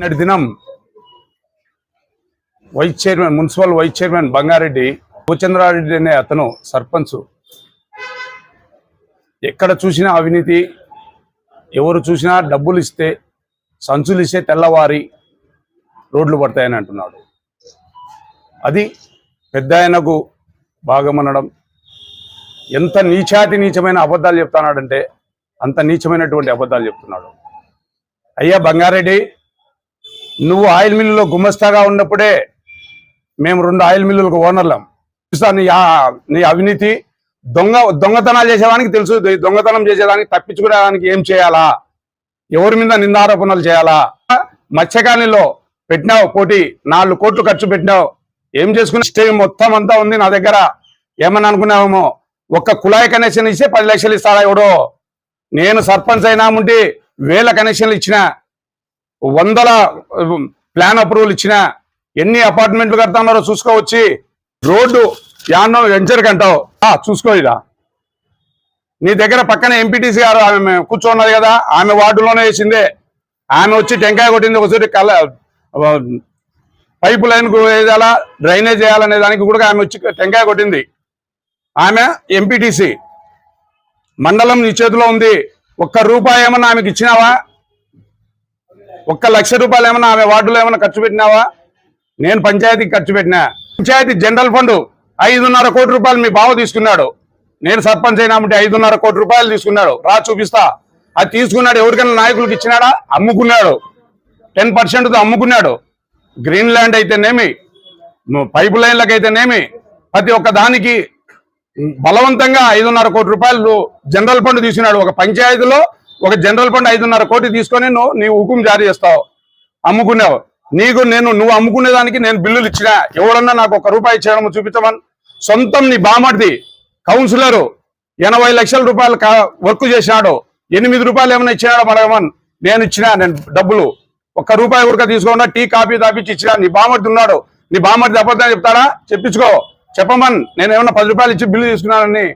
నేటి దినం vice chairman municipal vice chairman Bangareddy Bhuchandrareddy అనే అతను సర్పంచ్. ఎక్కడ చూసినా అవినీతి ఎవరు చూసినా డబ్బులు ఇస్తే సంచులు ఇస్తే తెల్లవారి రోడ్లు పడతాయని అంటున్నాడు. అది పెద్ద ఆయనకు భాగమనడం. ఎంత నీచాతి నీచమైన అబద్ధాలు చెప్తున్నాడంటే అంత నీచమైనటువంటి అబద్ధాలు చెప్తున్నాడు. అయ్యా బంగారెడ్డి నువ్వు ఆయిల్ మిల్లులో గుమస్తాగా ఉన్నప్పుడే మేము రెండు ఆయిల్ మిల్లులకు ఓనర్లం. చూస్తా నీ నీ అవినీతి దొంగ దొంగతనాలు చేసేదానికి తెలుసు. దొంగతనం చేసేదానికి తప్పించుకునేదానికి ఏం చేయాలా? ఎవరి మీద నిందారోపణలు చేయాలా? మత్స్యకాణిలో పెట్టినావు పోటీ నాలుగు కోట్లు ఖర్చు పెట్టినావు. ఏం చేసుకుని స్టే మొత్తం అంతా ఉంది నా దగ్గర. ఏమని అనుకున్నావేమో? ఒక్క కుళాయి కనెక్షన్ ఇస్తే పది లక్షలు ఇస్తాడా ఎవడో? నేను సర్పంచ్ అయినా ఉంటే వేల కనెక్షన్లు ఇచ్చిన. వందల ప్లాన్ అప్రూవల్ ఇచ్చిన ఎన్ని అపార్ట్మెంట్లు కడతాన్నారో చూసుకోవచ్చి రోడ్డు యాన్నో వెంచర్ కంటావు ఆ, చూసుకో ఇదా. నీ దగ్గర పక్కన ఎంపీటీసీ గారు ఆమె కూర్చోన్నది కదా ఆమె వార్డులోనే వేసిందే. ఆమె వచ్చి టెంకాయ కొట్టింది ఒకసారి కల పైపు లైన్ వేయాలా డ్రైనేజ్ చేయాలనే దానికి కూడా ఆమె వచ్చి టెంకాయ కొట్టింది. ఆమె ఎంపీటీసీ మండలం నీ చేతిలో ఉంది. ఒక్క రూపాయి ఏమన్నా ఆమెకి ఇచ్చినావా? ఒక్క లక్ష రూపాయలు ఏమైనా ఆమె వార్డులో ఏమైనా ఖర్చు పెట్టినావా? నేను పంచాయతీకి ఖర్చు పెట్టినా. పంచాయతీ జనరల్ ఫండ్ ఐదున్నర కోటి రూపాయలు మీ బావ తీసుకున్నాడు. నేను సర్పంచ్ అయినామంటే ఐదున్నర కోటి రూపాయలు తీసుకున్నాడు. రా చూపిస్తా. అది తీసుకున్నాడు ఎవరికైనా నాయకులకు ఇచ్చినాడా? అమ్ముకున్నాడు. టెన్ పర్సెంట్తో అమ్ముకున్నాడు. గ్రీన్ ల్యాండ్ అయితేనేమి పైప్ లైన్లకు అయితేనేమి ప్రతి ఒక్క దానికి బలవంతంగా ఐదున్నర కోటి రూపాయలు జనరల్ ఫండ్ తీసుకున్నాడు. ఒక పంచాయతీలో ఒక జనరల్ ఫండ్ ఐదున్నర కోటి తీసుకొని నువ్వు నీ హుకుం జారీ చేస్తావు. అమ్ముకున్నావు. నీకు నేను నువ్వు అమ్ముకునే దానికి నేను బిల్లులు ఇచ్చినా. ఎవడన్నా నాకు ఒక రూపాయి చేయడం చూపించమని సొంతం నీ బామర్ది కౌన్సిలరు ఎనభై లక్షల రూపాయలు వర్క్ చేసినాడు. ఎనిమిది రూపాయలు ఏమైనా ఇచ్చినాడు అడగమని నేను ఇచ్చినా నేను డబ్బులు. ఒక్క రూపాయి ఉడక తీసుకోకుండా టీ కాఫీ తాపించి ఇచ్చినా. నీ బామర్ది ఉన్నాడు. నీ బామర్ది అబద్ధం చెప్తాడా? చెప్పించుకో. చెప్పమన్ నేను ఏమన్నా పది రూపాయలు ఇచ్చి బిల్లు తీసుకున్నానని.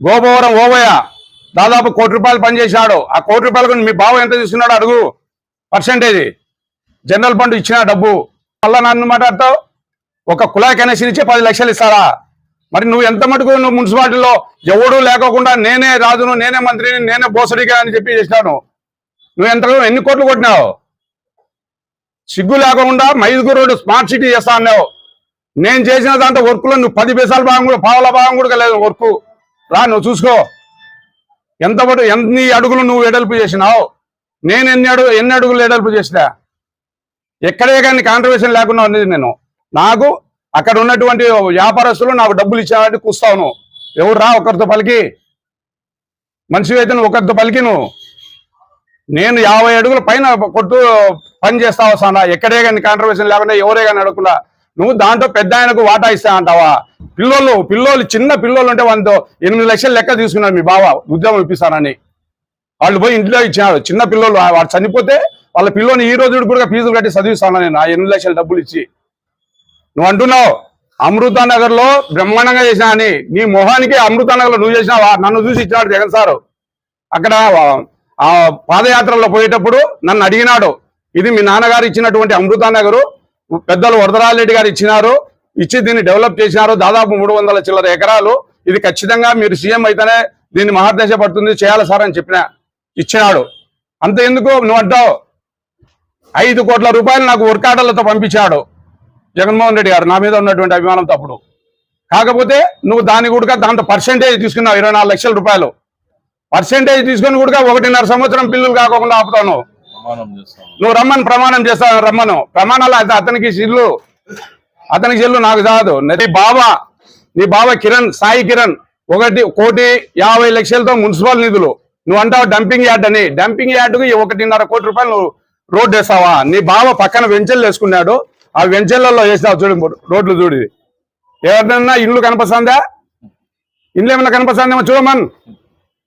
గోపవరం ఓవయ్యా దాదాపు కోటి రూపాయలు పనిచేసినాడు. ఆ కోటి రూపాయలకు మీ బావ ఎంత తీసుకున్నాడు అడుగు. పర్సంటేజ్. జనరల్ ఫండ్ ఇచ్చిన డబ్బు. మళ్ళా నన్ను మాట్లాడతావు? ఒక కులాయి కనెక్షన్ ఇచ్చి పది లక్షలు ఇస్తారా? మరి నువ్వు ఎంత మటుకు నువ్వు మున్సిపాలిటీలో ఎవడు లేకోకుండా నేనే రాజును నేనే మంత్రిని నేనే బోసడిగా అని చెప్పి చేసినాను. నువ్వు ఎంత ఎన్ని కోట్లు కొట్టినావు? సిగ్గు లేకుండా మైదుగురు రోడ్డు స్మార్ట్ సిటీ చేస్తా అన్నావు. నేను చేసిన దాంట్లో వర్క్లో నువ్వు పది పైసల భాగం కూడా పావుల భాగం కూడా లేదు వర్క్. రా నువ్వు చూసుకో. ఎంత ఎన్ని అడుగులు నువ్వు ఎడల్పు చేసినావు? నేను ఎన్ని అడుగు ఎన్ని అడుగులు ఎడల్పు చేసినా? ఎక్కడే కానీ కాంట్రవర్షన్ లేకుండా ఉండేది నేను. నాకు అక్కడ ఉన్నటువంటి వ్యాపారస్తులు నాకు డబ్బులు ఇచ్చావంటే కూస్తావు నువ్వు. ఎవరు రా ఒకరితో పలికి. మనిషి అయితే నువ్వు ఒకరితో పలికి నువ్వు. నేను యాభై అడుగుల పైన కొట్టు పని చేస్తా వస్తానా? ఎక్కడే కానీ కాంట్రవర్షన్ లేకుండా ఎవరే కానీ అడగకుండా నువ్వు దాంట్లో పెద్ద ఆయనకు వాటా ఇస్తా అంటావా? పిల్లోళ్ళు పిల్లోళ్ళు చిన్న పిల్లోళ్ళు ఉంటే వాళ్ళతో ఎనిమిది లక్షలు లెక్క తీసుకున్నాడు మీ బావ ఉద్యోగం ఇప్పిస్తానని. వాళ్ళు పోయి ఇంట్లో ఇచ్చినాడు. చిన్న పిల్లోళ్ళు వాడు చనిపోతే వాళ్ళ పిల్లోని ఈ రోజు కూడా ఫీజులు కట్టి చదివిస్తాను నేను? ఆ ఎనిమిది లక్షల డబ్బులు ఇచ్చి. నువ్వు అంటున్నావు అమృతానగర్లో బ్రహ్మాండంగా చేసినా అని. నీ మొహానికి అమృతానగర్లో నువ్వు చేసినావా? నన్ను చూసి ఇచ్చినాడు జగన్ సారు. అక్కడ ఆ పాదయాత్రలో పోయేటప్పుడు నన్ను అడిగినాడు ఇది మీ నాన్నగారు ఇచ్చినటువంటి అమృతానగరు పెద్దలు వరదరాజరెడ్డి గారు ఇచ్చినారు ఇచ్చి దీన్ని డెవలప్ చేసినారు దాదాపు మూడు వందల చిల్లర ఎకరాలు. ఇది ఖచ్చితంగా మీరు సీఎం అయితేనే దీన్ని మహాదశ పడుతుంది చేయాలి సార్ అని చెప్పిన ఇచ్చినాడు. అంత ఎందుకు నువ్వు అంటావు? ఐదు కోట్ల రూపాయలు నాకు వర్కాటలతో పంపించాడు జగన్మోహన్ రెడ్డి గారు నా మీద ఉన్నటువంటి అభిమానం తప్పుడు కాకపోతే నువ్వు దాని కూడా దాంతో పర్సెంటేజ్ తీసుకున్నావు ఇరవై నాలుగు లక్షల రూపాయలు. పర్సెంటేజ్ తీసుకుని కూడా ఒకటిన్నర సంవత్సరం పిల్లలు కాకుండా ఆపుతాను. నువ్వు రమ్మని ప్రమాణం చేస్తావు రమ్మను. ప్రమాణాలు అయితే అతనికి ఇల్లు అతనికి ఇల్లు నాకు కాదు నీ బావ నీ బావ కిరణ్ సాయి కిరణ్ ఒకటి కోటి యాభై లక్షలతో మున్సిపల్ నిధులు. నువ్వు అంటావు డంపింగ్ యార్డ్ అని. డంపింగ్ యార్డ్కి ఒకటిన్నర కోటి రూపాయలు నువ్వు రోడ్డు వేస్తావా? నీ బావ పక్కన వెంచెలు వేసుకున్నాడు. ఆ వెంచర్లలో వేసినావు చూడు రోడ్లు చూడు ఎవరినన్నా ఇల్లు కనిపిస్తుందా ఇల్లు ఏమైనా కనిపిస్తుందేమో చూడమన్.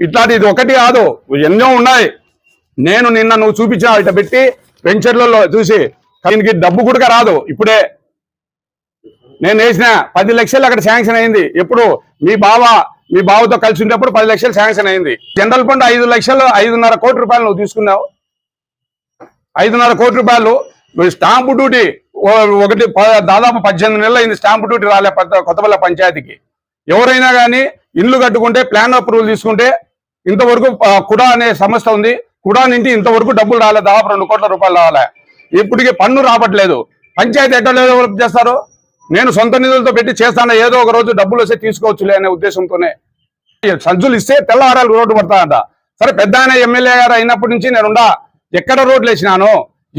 ఇట్లాంటి ఇది ఒకటి కాదు. ఎన్నో ఉన్నాయి. నేను నిన్న నువ్వు చూపించావు ఇట పెట్టి వెంచర్లలో చూసి. దీనికి డబ్బు కూడా రాదు ఇప్పుడే. నేను వేసిన పది లక్షలు అక్కడ శాంక్షన్ అయింది. ఎప్పుడు మీ బావ మీ బావతో కలిసి ఉండేప్పుడు పది లక్షలు శాంక్షన్ అయింది. జనరల్ ఫండ్ ఐదు లక్షలు ఐదున్నర కోటి రూపాయలు నువ్వు తీసుకున్నావు. ఐదున్నర కోటి రూపాయలు. స్టాంపు డ్యూటీ ఒకటి ప- దాదాపు పద్దెనిమిది నెలలు అయింది స్టాంపు డ్యూటీ రాలే కొత్త- కొత్తపల్లి పంచాయతీకి. ఎవరైనా కానీ ఇల్లు కట్టుకుంటే ప్లాన్ అప్రూవల్ తీసుకుంటే ఇంతవరకు కుడా అనే సంస్థ ఉంది. కుడా నుండి ఇంతవరకు డబ్బులు రాలే దాదాపు రెండు కోట్ల రూపాయలు రాలే. ఇప్పటికి పన్ను రావట్లేదు పంచాయతీ ఎట్లా డెవలప్ చేస్తారు? నేను సొంత నిధులతో పెట్టి చేస్తాను ఏదో ఒక రోజు డబ్బులు వస్తే తీసుకోవచ్చులే అనే ఉద్దేశంతోనే. సంచులు ఇస్తే తెల్లవారాలు రోడ్డు పడతానంట సరే పెద్ద ఆయన ఎమ్మెల్యే గారు అయినప్పటి నుంచి నేనుండా. ఎక్కడ రోడ్లు వేసినాను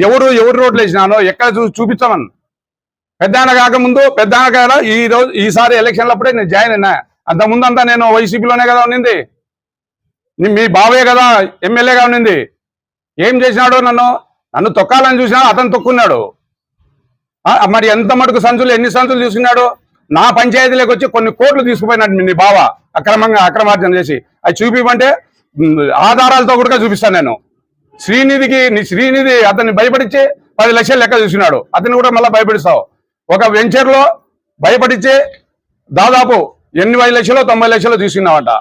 ఎవరు ఎవరు రోడ్లు వేసినాను ఎక్కడ చూ చూపించమని పెద్ద ఆయన కాకముందు పెద్ద ఆయన కాక ఈ రోజు ఈసారి ఎలక్షన్లప్పుడే నేను జాయిన్ అయినా. అంతకుముందు అంతా నేను వైసీపీలోనే కదా ఉన్నింది మీ బావే కదా ఎమ్మెల్యేగా ఉన్నింది ఏం చేసినాడు నన్ను? నన్ను తొక్కాలని చూసినా అతను తొక్కున్నాడు. మరి ఎంత మటుకు సంచులు ఎన్ని సంచులు తీసుకున్నాడు? నా పంచాయతీలోకి వచ్చి కొన్ని కోట్లు తీసుకుపోయినాడు నీ బావ అక్రమంగా అక్రమార్జన చేసి. అది చూపిమంటే ఆధారాలతో కూడా చూపిస్తాను నేను. శ్రీనిధికి నీ శ్రీనిధి అతన్ని భయపడిచ్చి పది లక్షలు లెక్క చూసినాడు. అతన్ని కూడా మళ్ళీ భయపడిస్తావు. ఒక వెంచర్లో భయపడిచ్చి దాదాపు ఎనిమిది లక్షలు తొంభై లక్షలు తీసుకున్నావంట.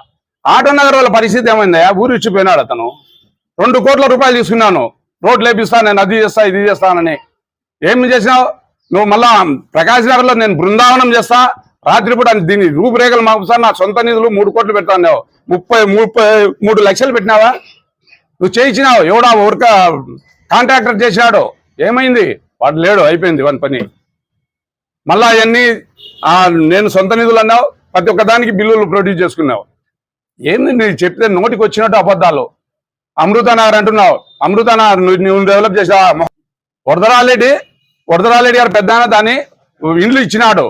ఆటో నగర్ వాళ్ళ పరిస్థితి ఏమైందా ఊరు ఇచ్చిపోయినాడు అతను. రెండు కోట్ల రూపాయలు తీసుకున్నాను. రోడ్లు లేపిస్తాను నేను అది చేస్తా ఇది చేస్తానని ఏం చేసినావు? నువ్వు మళ్ళా ప్రకాశ్ నగర్లో నేను బృందావనం చేస్తా రాత్రిపూట దీని రూపురేఖలు మాపుతా నా సొంత నిధులు మూడు కోట్లు పెడతాను ముప్పై ముప్పై మూడు లక్షలు పెట్టినావా? నువ్వు చేయించినావు. ఎవడా వర్క కాంట్రాక్టర్ చేసినాడు ఏమైంది? వాడు లేడు అయిపోయింది వాని పని. మళ్ళా అవన్నీ నేను సొంత నిధులు అన్నావు. ప్రతి ఒక్క దానికి బిల్లులు ప్రొడ్యూస్ చేసుకున్నావు. ఏంది నీకు చెప్తే నోటికి వచ్చినట్టు అబద్ధాలు? అమృతనగర్ అంటున్నావు. అమృతనగర్ నువ్వు డెవలప్ చేసావా వరదరాలరెడ్డి వరదరాలరెడ్డి గారు పెద్ద దాన్ని ఇండ్లు ఇచ్చినాడు.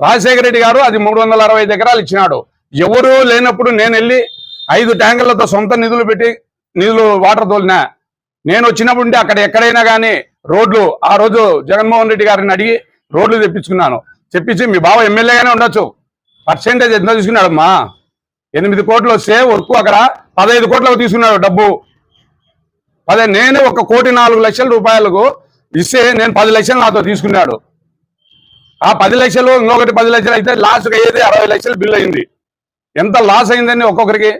రాజశేఖర రెడ్డి గారు అది మూడు వందల అరవై ఎకరాలు ఇచ్చినాడు. ఎవరు లేనప్పుడు నేను వెళ్ళి ఐదు ట్యాంకర్లతో సొంత నిధులు పెట్టి నిధులు వాటర్ తోలినా. నేను వచ్చినప్పుడు ఉంటే అక్కడ ఎక్కడైనా కానీ రోడ్లు ఆ రోజు జగన్మోహన్ రెడ్డి గారిని అడిగి రోడ్లు తెప్పించుకున్నాను. తెప్పించి మీ బావ ఎమ్మెల్యేగానే ఉండొచ్చు. పర్సెంటేజ్ ఎంత తీసుకున్నాడమ్మా? ఎనిమిది కోట్లు వస్తే వర్క్ అక్కడ పదహైదు కోట్లకు తీసుకున్నాడు డబ్బు. పదే నేను ఒక కోటి నాలుగు లక్షల రూపాయలకు ఇస్తే నేను పది లక్షలు నాతో తీసుకున్నాడు. ఆ పది లక్షలు ఇంకొకటి పది లక్షలు అయితే లాస్ట్కి అయ్యేది అరవై లక్షలు బిల్ అయింది. ఎంత లాస్ అయిందని ఒక్కొక్కరికి?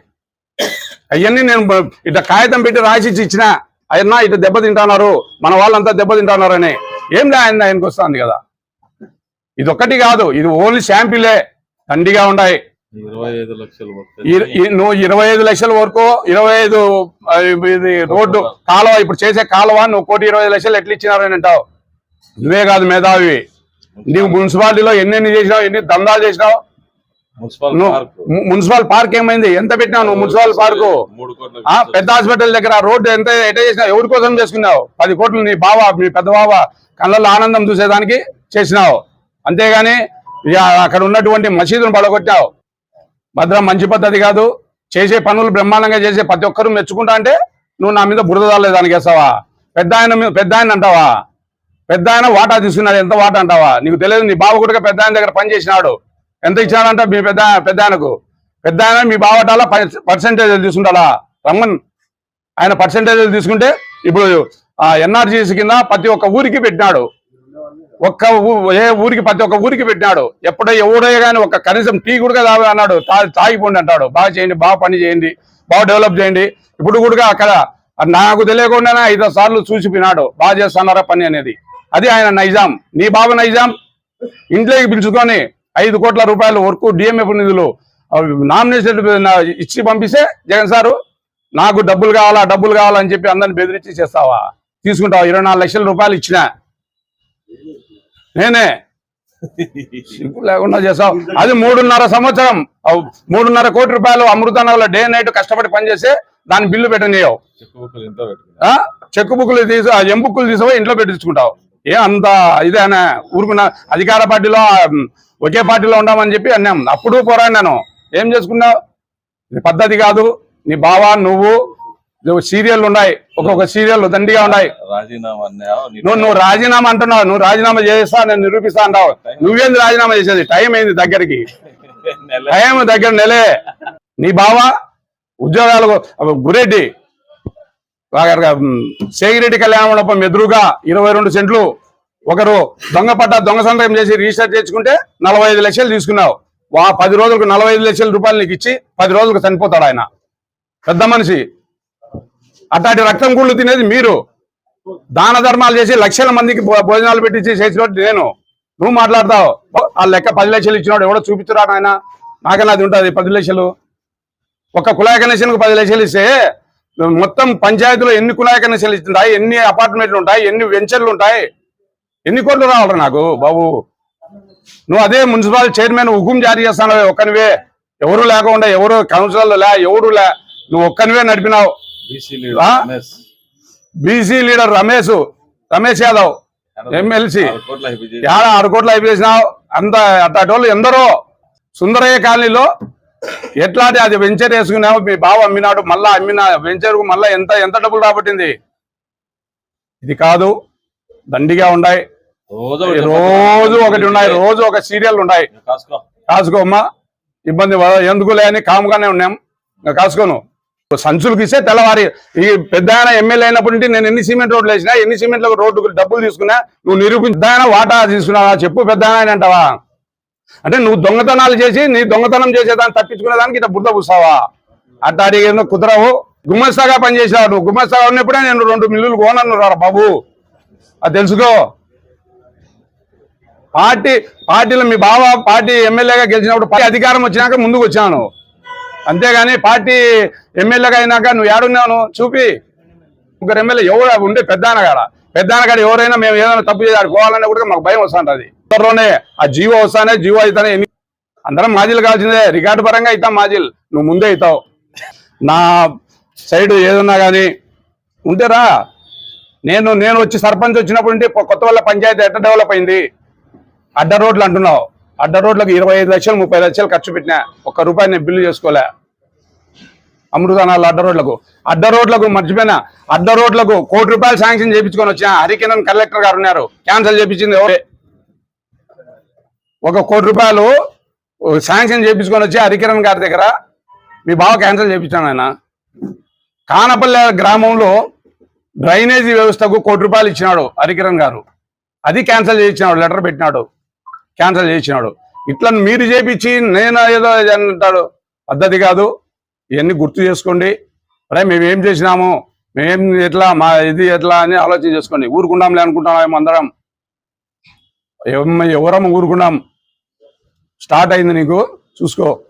అవన్నీ నేను బ- ఇట్లా కాగితం పెట్టి రాసి ఇచ్చి ఇచ్చిన అయినా ఇటు దెబ్బతింటున్నారు మన వాళ్ళంతా దెబ్బతింటున్నారు అని ఏం లే ఆయన ఆయనకు వస్తుంది కదా. ఇది ఒక్కటి కాదు ఇది ఓన్లీ శాంపిలే తండిగా ఉన్నాయి నువ్వు ఇరవై ఐదు లక్షల వరకు ఇరవై ఐదు ఇది రోడ్డు కాలువ ఇప్పుడు చేసే కాలువ నువ్వు కోటి ఇరవై ఐదు లక్షలు ఎట్లా ఇచ్చినారని అంటావు. నువ్వే కాదు మేధావి. నీవు మున్సిపాలిటీలో ఎన్నెన్ని చేసినావు ఎన్ని దందాలు చేసినావు? Municipal park. ఏమైంది? ఎంత పెట్టినావు నువ్వు మున్సిపల్ పార్కు? పెద్ద హాస్పిటల్ దగ్గర రోడ్డు ఎంత ఎట చేసినావు? ఎవరి కోసం చేసుకున్నావు? పది కోట్లు నీ బావ మీ పెద్ద బావ కళ్ళల్లో ఆనందం చూసేదానికి చేసినావు. అంతేగాని అక్కడ ఉన్నటువంటి మసీదును పడగొట్టావు. భద్రం మంచి పద్ధతి కాదు. చేసే పనులు బ్రహ్మాండంగా చేసే ప్రతి ఒక్కరూ మెచ్చుకుంటా అంటే నువ్వు నా మీద బురద దానికి వేస్తావా? పెద్ద ఆయన పెద్ద ఆయన అంటావా? పెద్ద ఆయన వాటా తీసుకున్నాడు ఎంత వాటా అంటావా? నీకు తెలియదు నీ బావ కూడా పెద్ద ఆయన దగ్గర పని చేసినాడు ఎంత ఇచ్చాడంట మీ పెద్ద పెద్ద ఆయనకు? పెద్ద ఆయన మీ బావటాల పర్సెంటేజ్ తీసుకుంటాడా? రమ్మన్. ఆయన పర్సెంటేజ్ తీసుకుంటే ఇప్పుడు ఎన్ఆర్జీసీ కింద ప్రతి ఒక్క ఊరికి పెట్టినాడు. ఒక్క ఊ- ఏ ఊరికి ప్రతి ఒక్క ఊరికి పెట్టినాడు. ఎప్పుడో ఎవడో కానీ ఒక కనీసం టీ కూడా తాగు అన్నాడు. తాగిపోండి అంటాడు. బాగా చేయండి బాగా పని చేయండి బాగా డెవలప్ చేయండి. ఇప్పుడు కూడా అక్కడ నాకు తెలియకుండానే ఐదు సార్లు చూసిపోయినాడు. బాగా చేస్తున్నారా పని అనేది. అది ఆయన నైజాం. నీ బాబు నైజాం? ఇంట్లోకి పిలుచుకొని ఐదు కోట్ల రూపాయలు వర్క్ డిఎంఎఫ్ నిధులు నామినేషన్ ఇచ్చి పంపిస్తే జగన్ సారు నాకు డబ్బులు కావాలా డబ్బులు కావాలని చెప్పి అందరిని బెదిరించి చేస్తావా? తీసుకుంటావా? ఇరవై నాలుగు లక్షల రూపాయలు ఇచ్చిన. నేనే. సిగ్గు లేకుండా చేసావు అది మూడున్నర సంవత్సరం. మూడున్నర కోటి రూపాయలు అమృతనగర్లో డే నైట్ కష్టపడి పనిచేస్తే దాని బిల్లు పెట్టనీయవు చెక్ బుక్లు తీసి ఎం బుక్లు తీసుకుపోయి ఇంట్లో పెట్టించుకుంటావు. ఏ అంత ఇదేనా ఊరుకున్న అధికార పార్టీలో ఒకే పార్టీలో ఉండామని చెప్పి అన్నాం. అప్పుడు పోరాడినాను. ఏం చేసుకున్నావు? ఇది పద్ధతి కాదు. నీ బావ నువ్వు సీరియల్ ఉన్నాయి. ఒక్కొక్క సీరియల్ దండిగా ఉన్నాయి. నువ్వు నువ్వు రాజీనామా అంటున్నావు. నువ్వు రాజీనామా చేస్తా నేను నిరూపిస్తా అంటావు. నువ్వేంది రాజీనామా చేసేది? టైం అయింది దగ్గరికి. టైం దగ్గర నెలే. నీ బావ? ఉద్యోగాలు గురెడ్డి. సేగిరెడ్డి కళ్యాణ మండపం ఎదురుగా ఇరవై రెండు సెంట్లు. ఒకరు దొంగ పట్ట దొంగ సంతకం చేసి రిజిస్టర్ చేసుకుంటే నలభై ఐదు లక్షలు తీసుకున్నావు. వా పది రోజులకు నలభై ఐదు లక్షల రూపాయలు నీకు ఇచ్చి పది రోజులకు చనిపోతాడు ఆయన. పెద్ద మనిషి. అట్లాంటి రక్తం గుళ్ళు తినేది మీరు. దాన ధర్మాలు చేసి లక్షల మందికి భోజనాలు పెట్టి చేసినట్టు నేను. నువ్వు మాట్లాడతావు. ఆ లెక్క పది లక్షలు ఇచ్చినాడు ఎవడో చూపించురా నాయన? నాకన్నా అది ఉంటుంది పది లక్షలు. ఒక కులాయ కనెక్షన్కు పది లక్షలు ఇస్తే మొత్తం పంచాయతీలో ఎన్ని కులాయ కనెక్షన్లు ఇస్తుంటాయి ఎన్ని అపార్ట్మెంట్లు ఉంటాయి ఎన్ని వెంచర్లు ఉంటాయి? ఎన్ని కోట్లు రావాలి నాకు బాబు? నువ్వు అదే మున్సిపల్ చైర్మన్ హుకుం జారీ చేస్తాను ఒక్కనివే. ఎవరు లేకుండా ఎవరు కౌన్సిలర్లు లే ఎవరు లే. నువ్వు ఒక్కనివే నడిపినావు. BC? Leader Ramesh Ramesh Yadav MLC ఏడ ఆరు కోట్లు అయిపోయినావు అంత అట్టోళ్ళు ఎందరో సుందరయ్య కాలనీలో ఎట్లాంటి అది వెంచర్ వేసుకున్నావు మీ బావ అమ్మినాడు మళ్ళా అమ్మిన వెంచర్కు మళ్ళా ఎంత ఎంత డబ్బులు రాబట్టింది? ఇది కాదు దండిగా ఉన్నాయి రోజు ఒకటి ఉన్నాయి రోజు ఒక సీరియల్ ఉన్నాయి. కాసుకో. కాసుకోమ్మా ఇబ్బంది ఎందుకులే అని కాముగానే ఉన్నాం. కాసుకోను. సంచులకు ఇస్తే తెల్లవారి ఈ పెద్ద ఆయన ఎమ్మెల్యే అయినప్పటి నుండి నేను ఎన్ని సిమెంట్ రోడ్లు వేసినా ఎన్ని సిమెంట్ రోడ్డు డబ్బులు తీసుకున్నా నువ్వు నిరూపించాయన వాటా తీసుకున్నావా? చెప్పు పెద్ద ఆయన అంటావా? అంటే నువ్వు దొంగతనాలు చేసి నీ దొంగతనం చేసేదాన్ని తప్పించుకునే దానికి ఇట్లా బుద్ధ పూసావా అట్లా అడిగేందుకు కుదరవు. గుమ్మస్తాగా పనిచేసావు నువ్వు. గుమ్మస్తాగా ఉన్నప్పుడే నేను రెండు మిల్లులు కోనన్ను రా బాబు. అది తెలుసుకో. పార్టీ పార్టీలో మీ బావ పార్టీ ఎమ్మెల్యేగా గెలిచినప్పుడు పార్టీ అధికారం వచ్చినాక ముందుకు వచ్చాను. అంతేగాని పార్టీ ఎమ్మెల్యేగా అయినాక నువ్వు ఏడున్నావు? చూపి. ఇంకొకరు ఎమ్మెల్యే ఎవరు ఉండే పెద్దాన కాడ పెద్దాన కాడ ఎవరైనా మేము ఏదైనా తప్పు చేసి ఆడుకోవాలన్నా కూడా మాకు భయం వస్తుంటది త్వరలోనే ఆ జీవో వస్తానే జీవో అవుతానే అందరం మాజీలు కావాల్సిందే. రికార్డు పరంగా అవుతాం మాజీలు. నువ్వు ముందే అవుతావు నా సైడ్ ఏదన్నా కానీ ఉంటేరా నేను నేను వచ్చి సర్పంచ్ వచ్చినప్పుడు ఉంటే కొత్త వల్ల పంచాయతీ ఎట్ట డెవలప్ అయింది? అడ్డ రోడ్లు అంటున్నావు. అడ్డ రోడ్లకు ఇరవై ఐదు లక్షలు ముప్పై లక్షలు ఖర్చు పెట్టినా ఒక్క రూపాయి నేను బిల్లు చేసుకోలే. అమృతానాలు అడ్డ రోడ్లకు. అడ్డ రోడ్లకు మర్చిపోయినా అడ్డ రోడ్లకు కోటి రూపాయలు శాంక్షన్ చేయించుకొని వచ్చిన హరికిరణ్ కలెక్టర్ గారు ఉన్నారు. క్యాన్సల్ చేయించింది ఎవరే? ఒక కోటి రూపాయలు శాంక్షన్ చేయించుకొని వచ్చి హరికిరణ్ గారి దగ్గర మీ బావ క్యాన్సిల్ చేయించాను ఆయన. కానపల్లె గ్రామంలో డ్రైనేజీ వ్యవస్థకు కోటి రూపాయలు ఇచ్చినాడు హరికిరణ్ గారు. అది క్యాన్సిల్ చేయించినాడు లెటర్ పెట్టినాడు. క్యాన్సిల్ చేసినాడు. ఇట్లా మీరు చేపించి నేను ఏదో అంటాడు. పద్ధతి కాదు. ఇవన్నీ గుర్తు చేసుకోండి. అరే మేము ఏం చేసినాము? మేమేం ఎట్లా మా ఇది ఎట్లా అని ఆలోచన చేసుకోండి. ఊరుకుంటాంలే అనుకుంటాం అందరం. ఎవ- ఎవరమ్మ ఊరుకున్నాం స్టార్ట్ అయింది నీకు. చూసుకో.